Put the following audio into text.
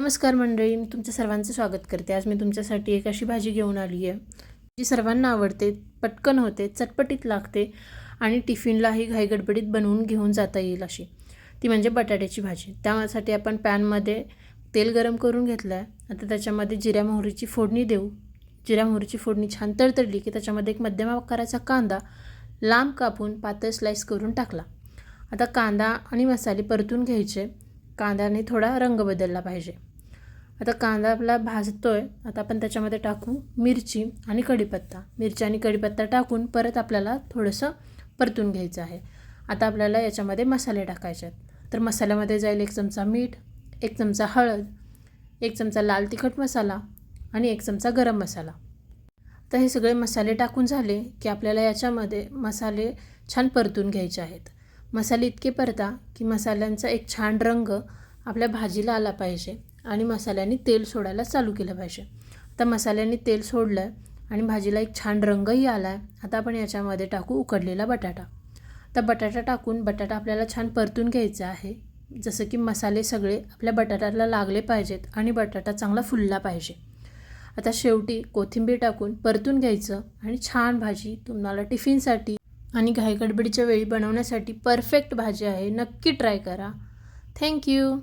नमस्कार मंडळी मी तुमच्या सर्वांचं स्वागत करते. आज मी तुमच्यासाठी एक अशी भाजी घेऊन आली आहे जी सर्वांना आवडते पटकन होते चटपटीत लागते आणि टिफिनलाही घाईगडबडीत बनवून घेऊन जाता येईल अशी. ती म्हणजे बटाट्याची भाजी. त्यासाठी आपण पॅनमध्ये तेल गरम करून घेतलं आहे. आता त्याच्यामध्ये जिऱ्या मोहरीची फोडणी देऊ. जिऱ्या मोहरीची फोडणी छान तडतडली की त्याच्यामध्ये एक मध्यम आकाराचा कांदा लांब कापून पातळ स्लाईस करून टाकला. आता कांदा आणि मसाले परतून घ्यायचे. कांद्याने थोडा रंग बदलला पाहिजे. आता कांदा आपला भाजतोय आता आपण त्याच्यामध्ये टाकू मिरची आणि कढीपत्ता. मिरची आणि कढीपत्ता टाकून परत आपल्याला थोडंसं परतून घ्यायचं आहे. आता आपल्याला याच्यामध्ये मसाले टाकायचे आहेत. तर मसाल्यामध्ये जाईल एक चमचा मीठ एक चमचा हळद एक चमचा लाल तिखट मसाला आणि एक चमचा गरम मसाला. तर हे सगळे मसाले टाकून झाले की आपल्याला याच्यामध्ये मसाले छान परतून घ्यायचे आहेत. मसाले इतके परता की मसाल्यांचा एक छान रंग आपल्या भाजीला आला पाहिजे. आणि मसाल्याने तेल सोडायला चालू केलं पाहिजे. आता मसाल्याने तेल सोडलं आहे आणि भाजीला एक छान रंगही आला आहे आता आपण याच्यामध्ये टाकू उकडलेला बटाटा. तर बटाटा टाकून बटाटा आपल्याला छान परतून घ्यायचा आहे. जसं की मसाले सगळे आपल्या बटाट्याला लागले पाहिजेत आणि बटाटा चांगला फुलला पाहिजे. आता शेवटी कोथिंबीर टाकून परतून घ्यायचं आणि छान भाजी तुम्हाला टिफिनसाठी आणि घाईगडबडीच्या वेळी बनवण्यासाठी परफेक्ट भाजी आहे. नक्की ट्राय करा. थँक्यू